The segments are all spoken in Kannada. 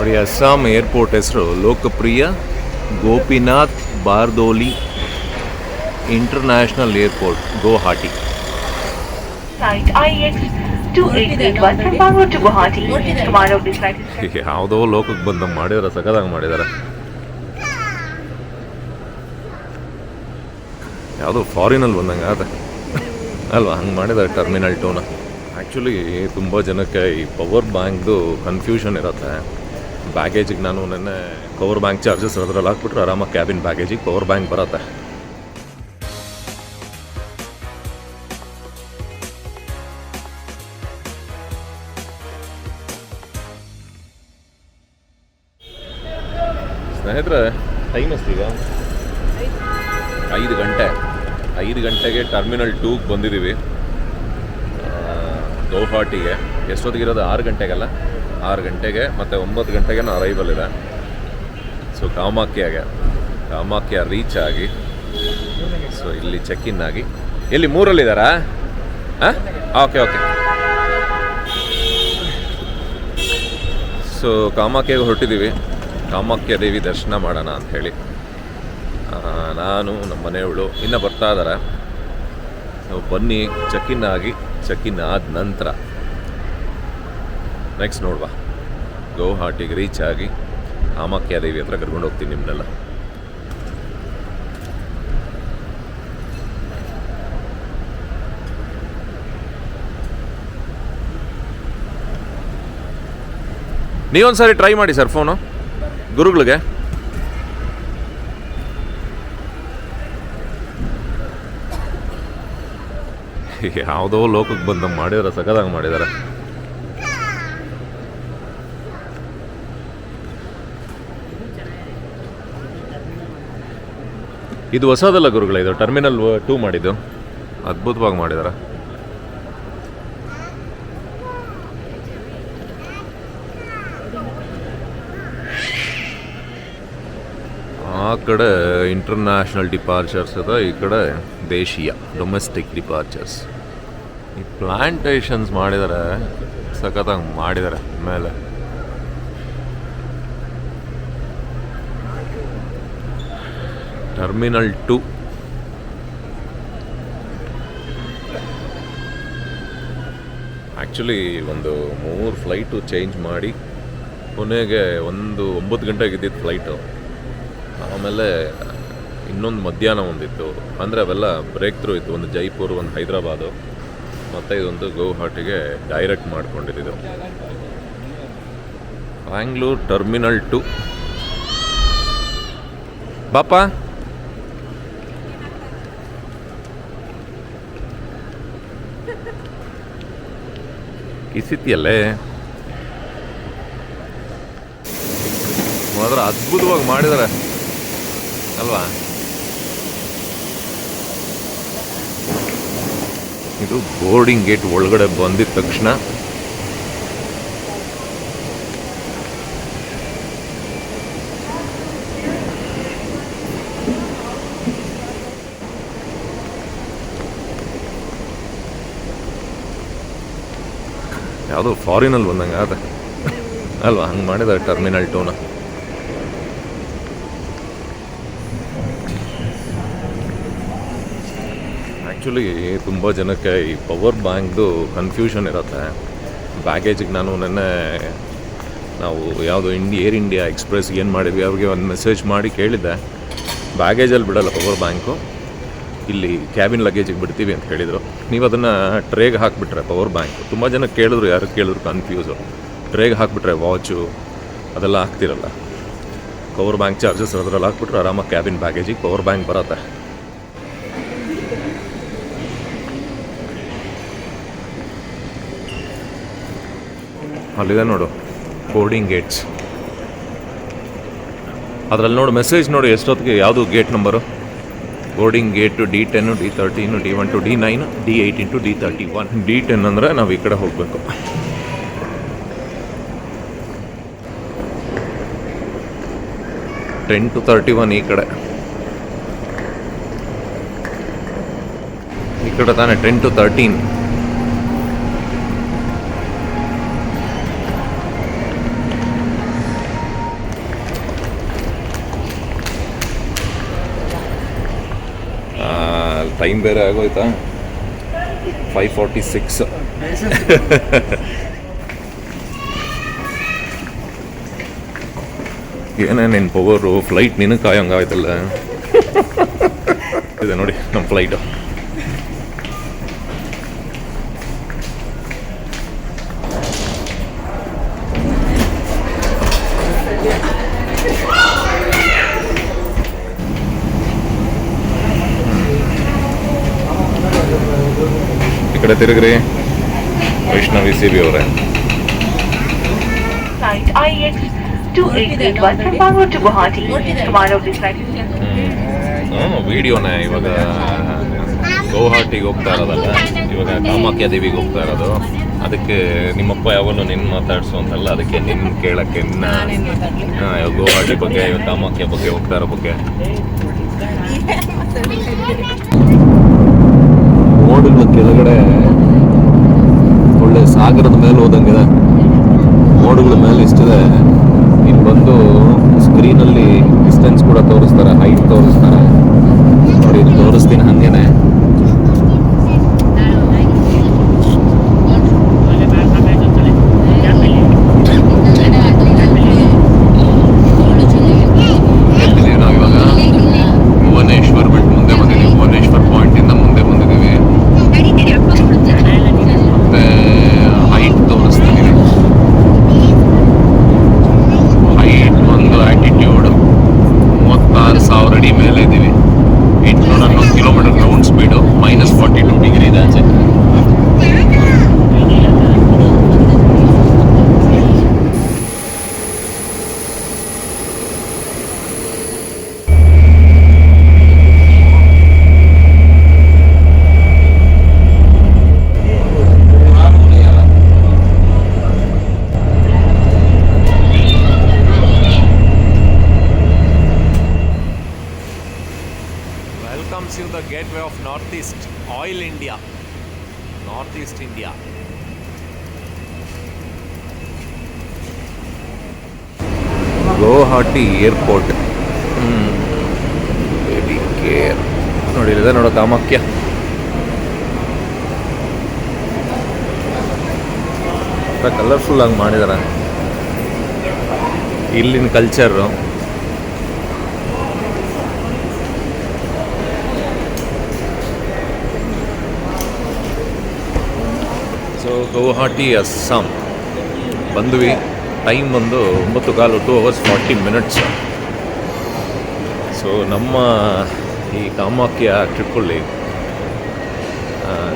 ನೋಡಿ ಅಸ್ಸಾಂ ಏರ್ಪೋರ್ಟ್ ಹೆಸರು Lokpriya Gopinath Bardoloi international airport Guwahati Flight IX 2881 from Bangalore to Guwahati. Tomorrow this flight is ಯಾವುದೋ ಲೋಕಕ್ಕೆ ಬಂದ ಮಾಡಿದಾರೆ ಸಕದಾಗ ಮಾಡಿದ್ದಾರೆ. ಯಾವುದೋ ಫಾರಿನಲ್ಲಿ ಬಂದಂಗೆ ಆದ ಅಲ್ವಾ ಹಂಗೆ ಮಾಡಿದ್ದಾರೆ ಟರ್ಮಿನಲ್ ಟೂನ. ಆ್ಯಕ್ಚುಲಿ ತುಂಬ ಜನಕ್ಕೆ ಈ ಪವರ್ ಬ್ಯಾಂಕ್ದು ಕನ್ಫ್ಯೂಷನ್ ಇರುತ್ತೆ. ಬ್ಯಾಗೇಜಿಗೆ ನಾನು ನೆನ್ನೆ ಪವರ್ ಬ್ಯಾಂಕ್ ಚಾರ್ಜಸ್ ಅದರಲ್ಲಿ ಹಾಕ್ಬಿಟ್ರೆ ಆರಾಮಾಗಿ ಕ್ಯಾಬಿನ್ ಬ್ಯಾಗೇಜಿಗೆ ಪವರ್ ಬ್ಯಾಂಕ್ ಬರುತ್ತೆ. ಸ್ನೇಹಿತರೆ ಟೈಮ್ ಈಗ? ಐದು ಗಂಟೆ. ಐದು ಗಂಟೆಗೆ ಟರ್ಮಿನಲ್ ಟೂಗೆ. ಬಂದಿದ್ದೀವಿ ಗೌಹಾಟಿಗೆ ಎಷ್ಟೊತ್ತಿಗಿರೋದು ಆರು ಗಂಟೆಗಲ್ಲ? ಆರು ಗಂಟೆಗೆ ಮತ್ತು ಒಂಬತ್ತು ಗಂಟೆಗೆ ನಾನು ಅರೈವಲ್ ಇದೆ. ಸೊ ಕಾಮಾಖ್ಯಾಗೆ, ಕಾಮಾಖ್ಯ ರೀಚ್ ಆಗಿ ಸೊ ಇಲ್ಲಿ ಚೆಕ್ ಇನ್ ಆಗಿ. ಎಲ್ಲಿ, ಮೂರಲ್ಲಿದ್ದಾರಾ? ಹಾಂ ಓಕೆ ಓಕೆ ಸೊ ಕಾಮಾಕ್ಯಗೆ ಹೊರಟಿದ್ದೀವಿ. ಕಾಮಾಕ್ಯ ದೇವಿ ದರ್ಶನ ಮಾಡೋಣ ಅಂತ ಹೇಳಿ. ನಾನು, ನಮ್ಮ ಮನೆಯವಳು ಇನ್ನೂ ಬರ್ತಾ ಇದ್ದಾರೆ ಬನ್ನಿ ಚೆಕ್ ಇನ್ ಆಗಿ ಚೆಕ್ ಇನ್ ಆದ ನಂತರ. ನೆಕ್ಸ್ಟ್ ನೋಡುವ. ಗೌಹಾಟಿಗೆ ರೀಚ್ ಆಗಿ ಕಾಮಾಖ್ಯ ದೇವಿ ಹತ್ರ ಕರ್ಕೊಂಡು ಹೋಗ್ತೀನಿ ನಿಮ್ಮನ್ನೆಲ್ಲ ನೀವೊಂದ್ಸರಿ ಟ್ರೈ ಮಾಡಿ ಸರ್ ಫೋನು ಗುರುಗಳಿಗೆ. ಯಾವುದೋ ಲೋಕಕ್ಕೆ ಬಂದು ಮಾಡಿದಾರೆ ಸಕದಾಗ ಮಾಡಿದ್ದಾರೆ. ಇದು ಹೊಸದಲ್ಲ ಗುರುಗಳೇ, ಇದು ಟರ್ಮಿನಲ್ ಟೂ ಮಾಡಿದ್ದು. ಅದ್ಭುತವಾಗಿ ಮಾಡಿದ್ದಾರೆ ಆ ಕಡೆ ಇಂಟರ್ನ್ಯಾಷನಲ್ ಡಿಪಾರ್ಚರ್ಸ್ ಅದ ಈ ಕಡೆ ದೇಶೀಯ ಡೊಮೆಸ್ಟಿಕ್ ಡಿಪಾರ್ಚರ್ಸ್ ಈ ಪ್ಲಾಂಟೇಷನ್ಸ್ ಮಾಡಿದ್ದಾರೆ ಸಖತ್ತಾಗಿ ಮಾಡಿದ್ದಾರೆ ಮೇಲೆ ಟರ್ಮಿನಲ್ ಟು. ಆ್ಯಕ್ಚುಲಿ ಒಂದು ಮೂರು ಫ್ಲೈಟು ಚೇಂಜ್ ಮಾಡಿ ಕೊನೆಗೆ ಒಂದು ಒಂಬತ್ತು ಗಂಟೆಗೆ ಇದ್ದಿದ್ದು ಫ್ಲೈಟು. ಆಮೇಲೆ ಇನ್ನೊಂದು ಮಧ್ಯಾಹ್ನ ಒಂದಿತ್ತು. ಅಂದರೆ ಅವೆಲ್ಲ ಬ್ರೇಕ್ ಥ್ರೂ ಇತ್ತು. ಒಂದು ಜೈಪುರ್, ಒಂದು ಹೈದರಾಬಾದು. ಮತ್ತು ಇದೊಂದು ಗೌಹಾಟಿಗೆ ಡೈರೆಕ್ಟ್ ಮಾಡ್ಕೊಂಡಿದ್ದು. Bangalore terminal two. ಬಾಪ! ಕಿಸಿತಿಯಲ್ಲೇ ಮಾತ್ರ ಅದ್ಭುತವಾಗಿ ಮಾಡಿದಾರೆ. ಅಲ್ವಾ? ಇದು ಬೋರ್ಡಿಂಗ್ ಗೇಟ್ ಒಳಗಡೆ ಬಂದಿದ ತಕ್ಷಣ ಯಾವುದೋ ಫಾರಿನಲ್ಲಿ ಬಂದಂಗೆ ಆದ ಅಲ್ವಾ? ಹಂಗೆ ಮಾಡಿದ್ದಾರೆ ಟರ್ಮಿನಲ್ ಟೂನ ಆ್ಯಕ್ಚುಲಿ ತುಂಬ ಜನಕ್ಕೆ ಈ ಪವರ್ ಬ್ಯಾಂಕ್ದು ಕನ್ಫ್ಯೂಷನ್ ಇರುತ್ತೆ. ಬ್ಯಾಗೇಜಿಗೆ ನಾನು ನೆನ್ನೆ ನಾವು ಯಾವುದು ಇಂಡಿ ಏರ್ ಇಂಡಿಯಾ ಎಕ್ಸ್ಪ್ರೆಸ್ಗೆ ಏನು ಮಾಡಿದ್ವಿ, ಅವ್ರಿಗೆ ಒಂದು ಮೆಸೇಜ್ ಮಾಡಿ ಕೇಳಿದ್ದೆ. ಬ್ಯಾಗೇಜಲ್ಲಿ ಬಿಡಲ್ಲ ಪವರ್ ಬ್ಯಾಂಕು ಇಲ್ಲಿ ಕ್ಯಾಬಿನ್ ಲಗೇಜಿಗೆ ಬಿಡ್ತೀವಿ ಅಂತ ಹೇಳಿದರು. ನೀವು ಅದನ್ನು ಟ್ರೇಗೆ ಹಾಕಿಬಿಟ್ರೆ ಪವರ್ ಬ್ಯಾಂಕ್ ತುಂಬ ಜನ ಕೇಳಿದ್ರು, ಯಾರು ಕೇಳಿದ್ರು ಕನ್ಫ್ಯೂಸು ಟ್ರೇಗೆ ಹಾಕಿಬಿಟ್ರೆ ವಾಚು ಅದೆಲ್ಲ ಹಾಕ್ತಿರಲ್ಲ. ಪವರ್ ಬ್ಯಾಂಕ್ ಚಾರ್ಜಸ್ ಅದರಲ್ಲಿ ಹಾಕ್ಬಿಟ್ರೆ ಆರಾಮಾಗಿ ಕ್ಯಾಬಿನ್ ಬ್ಯಾಗೇಜಿಗೆ ಪವರ್ ಬ್ಯಾಂಕ್ ಬರುತ್ತೆ. ಅಲ್ಲಿದೆ ನೋಡು ಬೋರ್ಡಿಂಗ್ ಗೇಟ್ಸ್ ಅದರಲ್ಲಿ ನೋಡು ಮೆಸೇಜ್ ನೋಡು ಎಷ್ಟೊತ್ತಿಗೆ, ಯಾವುದು gate number boarding gate D ten D thirteen D one two D nine D eighteen two D thirty one D ten ಅಂದರೆ ನಾವು ಈ ಕಡೆ ಹೋಗಬೇಕು. ಟೆನ್ ಟು ತರ್ಟಿ ಒನ್ ಈ ಕಡೆ. ಈ ಕಡೆ ತಾನೇ ಟೆನ್ ಟು ತರ್ಟೀನ್ ಟೈಮ್ ಬೇರೆ ಆಗೋಯ್ತಾ? ಫೈವ್ ಫಾರ್ಟಿ ಸಿಕ್ಸ್ ಏನೇ ನಿನ್ನ ಪವರು ಫ್ಲೈಟ್ ನಿನಗೆ ಕಾಯಂಗಾಯ್ತಲ್ಲ. ಇದೆ ನೋಡಿ ನಮ್ಮ ಫ್ಲೈಟು ಕಡೆ ತಿರುಗ್ರಿ. ವೈಷ್ಣವಿ ಸಿ ಬಿ ಅವರೇ. Flight IX 2881 from Bangalore to Guwahati. Tomorrow this flight is ಹ್ಞೂ ವಿಡಿಯೋನೇ ಇವಾಗ ಗೌಹಾಟಿಗೆ ಹೋಗ್ತಾ ಇರೋದಲ್ಲ ಇವಾಗ ಕಾಮಾಖ್ಯ ದೇವಿಗೆ ಹೋಗ್ತಾ ಇರೋದು. ಅದಕ್ಕೆ ನಿಮ್ಮಪ್ಪ ಯಾವಾಗಲೂ ನಿನ್ನ ಮಾತಾಡಿಸು ಅಂತಲ್ಲ ಅದಕ್ಕೆ ನಿನ್ನ ಕೇಳಕ್ಕೆ ನಿನ್ನ ಗೌಹಾಟಿ ಬಗ್ಗೆ ಇವಾಗ ಕಾಮಾಖ್ಯ ಬಗ್ಗೆ ಹೋಗ್ತಾ ಇರೋ ಬಗ್ಗೆ. ಮೋಡಗಳ ಕೆಳಗಡೆ ಒಳ್ಳೆ ಸಾಗರದ ಮೇಲೆ ಹೋದಂಗಿದೆ ಮೋಡಗಳ ಮೇಲೆ ಇಷ್ಟಿದೆ. ಇಲ್ಲಿ ಬಂದು ಸ್ಕ್ರೀನಲ್ಲಿ ಡಿಸ್ಟೆನ್ಸ್ ಕೂಡ ತೋರಿಸ್ತಾರೆ ಹೈಟ್ ತೋರಿಸ್ತಾರೆ. ನೋಡಿ ತೋರಿಸ್ತೀನಿ ಹಾಗೇನೆ ಎಲ್ಲಿದ್ದೀವಿ ನಾವು ಇವಾಗ ಭುವನೇಶ್ವರ್ ಬಿಟ್ಟು ಮುಂದೆ ಬಂದಿದ್ದೀವಿ ಭುವನೇಶ್ವರ್ ಪಾಯಿಂಟಿಂದ ಮುಂದೆ ಬಂದಿದ್ದೀವಿ ಮತ್ತೆ ಹೈಟ್ ತೋರಿಸ್ತೀನಿ ಹೈಟ್ ಒಂದು ಆಟಿಟ್ಯೂಡ್ ಮೂವತ್ತಾರು ಸಾವಿರ ಅಡಿ ಮೇಲೆ ಇದ್ದೀವಿ ಎಂಟುನೂರ ಹನ್ನೊಂದು kilometre ground speed minus forty two degree ಇದೆ ಆಚೆ way of north east oil India north east India Guwahati airport care ನೋಡಿ ಇದೆ ನೋಡೋ ಕಾಮಾಖ್ಯ. ಕಲರ್ಫುಲ್ ಆಗಿ ಮಾಡಿದಾರೆ. ಇಲ್ಲಿನ ಕಲ್ಚರು ಸೊ ಗೌಹಾಟಿ ಅಸ್ಸಾಂ. ಬಂದ್ವಿ. ಟೈಮ್ ಬಂದು ಒಂಬತ್ತು ಕಾಲು two hours forty minutes. So, ನಮ್ಮ ಈ ಕಾಮಾಖ್ಯ ಟ್ರಿಪ್ಪಲ್ಲಿ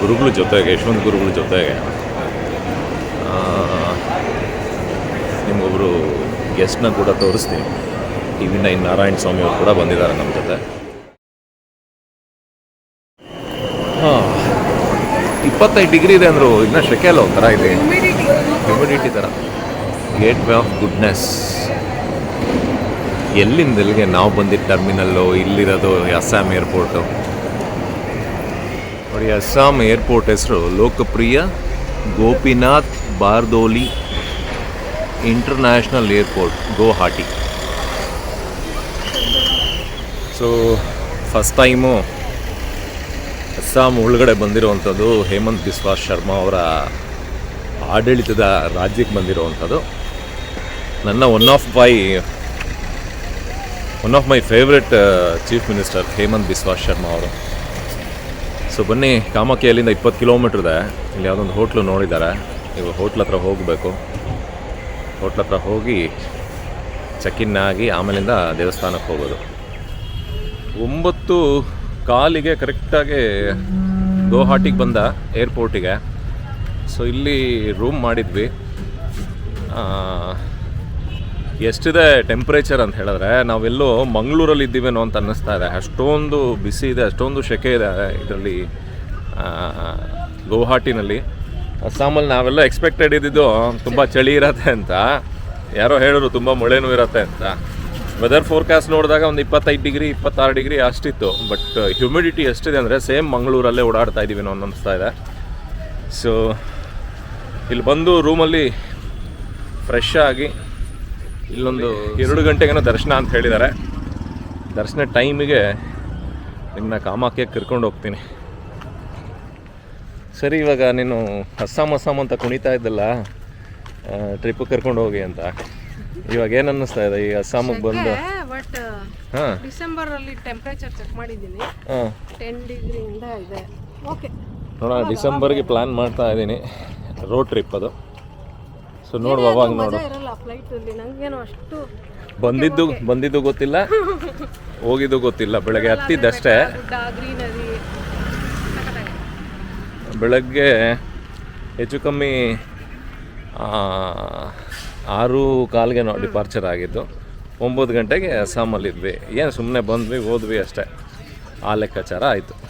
ಗುರುಗಳ ಜೊತೆಗೆ, ಯಶವಂತ ಗುರುಗಳ ಜೊತೆಗೆ ನಿಮಗೊಬ್ಬರು ಗೆಸ್ಟ್ನ ಕೂಡ ತೋರಿಸ್ತೀನಿ. T V nine Narayana Swamy ಅವರು ಕೂಡ ಬಂದಿದ್ದಾರೆ ನಮ್ಮ ಜೊತೆ. ಇಪ್ಪತ್ತೈದು ಡಿಗ್ರಿ ಇದೆ ಅಂದರು, ಇನ್ನೂ ಶೆಕೆ ಅಲ್ಲ ಒಂಥರ ಇದೆ. ಹ್ಯೂಮಿಡಿಟಿ ಥರ. ಗೇಟ್ ವೇ ಆಫ್ ಗುಡ್ನೆಸ್ ಎಲ್ಲಿಂದ ಎಲ್ಲಿಗೆ ನಾವು ಬಂದಿದ್ದ ಟರ್ಮಿನಲ್ಲು ಇಲ್ಲಿರೋದು ಅಸ್ಸಾಂ ಏರ್ಪೋರ್ಟು ನೋಡಿ ಅಸ್ಸಾಂ ಏರ್ಪೋರ್ಟ್ ಹೆಸರು Lokpriya Gopinath Bardoloi international airport Guwahati so first time Assam ಒಳಗಡೆ ಬಂದಿರುವಂಥದ್ದು ಹೇಮಂತ್ ಬಿಸ್ವಾಸ್ ಶರ್ಮಾ ಅವರ ಆಡಳಿತದ ರಾಜ್ಯಕ್ಕೆ ಬಂದಿರುವಂಥದ್ದು. ನನ್ನ one of my one of my favourite chief minister Hemant Biswas Sharma ಅವರು. ಸೊ ಬನ್ನಿ ಕಾಮಾಖ್ಯಲ್ಲಿಂದ ಇಪ್ಪತ್ತು ಕಿಲೋಮೀಟ್ರ್ ಇದೆ. ಇಲ್ಲಿ ಯಾವುದೊಂದು ಹೋಟ್ಲು ನೋಡಿದ್ದಾರೆ. ನೀವು ಹೋಟ್ಲ್ ಹತ್ರ ಹೋಗಬೇಕು. ಹೋಟ್ಲ್ ಹತ್ರ ಹೋಗಿ ಚೆಕ್-ಇನ್ ಆಗಿ ಆಮೇಲಿಂದ ದೇವಸ್ಥಾನಕ್ಕೆ ಹೋಗೋದು. ಒಂಬತ್ತು ಕಾಲಿಗೆ ಕರೆಕ್ಟಾಗಿ ಗೌಹಾಟಿಗೆ ಬಂದ ಏರ್ಪೋರ್ಟಿಗೆ ಸೊ ಇಲ್ಲಿ ರೂಮ್ ಮಾಡಿದ್ವಿ. ಎಷ್ಟಿದೆ ಟೆಂಪ್ರೇಚರ್ ಅಂತ ಹೇಳಿದ್ರೆ, ನಾವೆಲ್ಲೋ ಮಂಗಳೂರಲ್ಲಿ ಇದ್ದೀವೇನೋ ಅಂತ ಅನ್ನಿಸ್ತಾ ಇದೆ. ಅಷ್ಟೊಂದು ಬಿಸಿ ಇದೆ, ಅಷ್ಟೊಂದು ಶೆಕೆ ಇದೆ ಇದರಲ್ಲಿ ಗೌಹಾಟಿನಲ್ಲಿ ಅಸ್ಸಾಮಲ್ಲಿ ನಾವೆಲ್ಲ ಎಕ್ಸ್ಪೆಕ್ಟೆಡ್ ಇದ್ದಿದ್ದು ತುಂಬ ಚಳಿ ಇರತ್ತೆ ಅಂತ. ಯಾರೋ ಹೇಳಿದ್ರು, ತುಂಬ ಮಳೆನೂ ಇರತ್ತೆ ಅಂತ. ವೆದರ್ ಫೋರ್ಕಾಸ್ಟ್ ನೋಡಿದಾಗ ಒಂದು ಇಪ್ಪತ್ತೈದು ಡಿಗ್ರಿ, ಇಪ್ಪತ್ತಾರು ಡಿಗ್ರಿ ಅಷ್ಟಿತ್ತು. ಬಟ್ ಹ್ಯುಮಿಡಿಟಿ ಎಷ್ಟಿದೆ ಅಂದರೆ ಸೇಮ್ ಮಂಗಳೂರಲ್ಲೇ ಓಡಾಡ್ತಾ ಇದ್ದೀವಿ ನಾವು ಅನ್ನಿಸ್ತಾ ಇದೆ. ಸೊ ಇಲ್ಲಿ ಬಂದು ರೂಮಲ್ಲಿ ಫ್ರೆಶ್ ಆಗಿ ಇಲ್ಲೊಂದು ಎರಡು ಗಂಟೆಗೇನೋ ದರ್ಶನ ಅಂತ ಹೇಳಿದ್ದಾರೆ. ದರ್ಶನ ಟೈಮಿಗೆ ನಿಮ್ಮನ್ನ ಕಾಮಾಕ್ಯ ಕರ್ಕೊಂಡು ಹೋಗ್ತೀನಿ. ಸರಿ, ಇವಾಗ ನೀನು ಅಸ್ಸಾಂ ಅಸ್ಸಾಂ ಅಂತ ಕುಣಿತಾ ಇದ್ದಲ್ಲ ಟ್ರಿಪ್ಪಿಗೆ ಕರ್ಕೊಂಡು ಹೋಗಿ ಅಂತ. ಇವಾಗ ಏನು ಅನ್ನಿಸ್ತಾ ಇದೆ? ಈ ಅಸ್ಸಾಮಿಗೆ ಬಂದು ಬಟ್ ಹಾಂ. ಡಿಸೆಂಬರ್ ಅಲ್ಲಿ ಟೆಂಪರೇಚರ್ ಚೆಕ್ ಮಾಡಿದ್ದೀನಿ. ಹಾಂ. ಟೆನ್ ಡಿಗ್ರಿಯಿಂದ ಇದೆ. ಓಕೆ ನೋಡೋಣ ಡಿಸೆಂಬರ್ಗೆ ಪ್ಲ್ಯಾನ್ ಮಾಡ್ತಾ ಇದ್ದೀನಿ ರೋಡ್ ಟ್ರಿಪ್ ಅದು. ಸೊ ನೋಡುವ ಅವಾಗ ನೋಡು ಇರಲ್ಲ ಫ್ಲೈಟ್ ಅಲ್ಲಿ. ನಂಗೇನು ಅಷ್ಟು ಬಂದಿದ್ದು ಬಂದಿದ್ದು ಗೊತ್ತಿಲ್ಲ. ಹೋಗಿದ್ದು ಗೊತ್ತಿಲ್ಲ. ಬೆಳಗ್ಗೆ ಹತ್ತಿದ್ದಷ್ಟೇ. ಬೆಳಗ್ಗೆ ಹೆಚ್ಚು ಕಮ್ಮಿ ಆರು ಕಾಲ್ಗೆ ನಾವು ಡಿಪಾರ್ಚರ್ ಆಗಿದ್ದು, ಒಂಬತ್ತು ಗಂಟೆಗೆ ಅಸ್ಸಾಮಲ್ಲಿದ್ವಿ ಏನು ಸುಮ್ಮನೆ ಬಂದ್ವಿ, ಹೋದ್ವಿ ಅಷ್ಟೇ. ಆ ಲೆಕ್ಕಾಚಾರ ಆಯಿತು.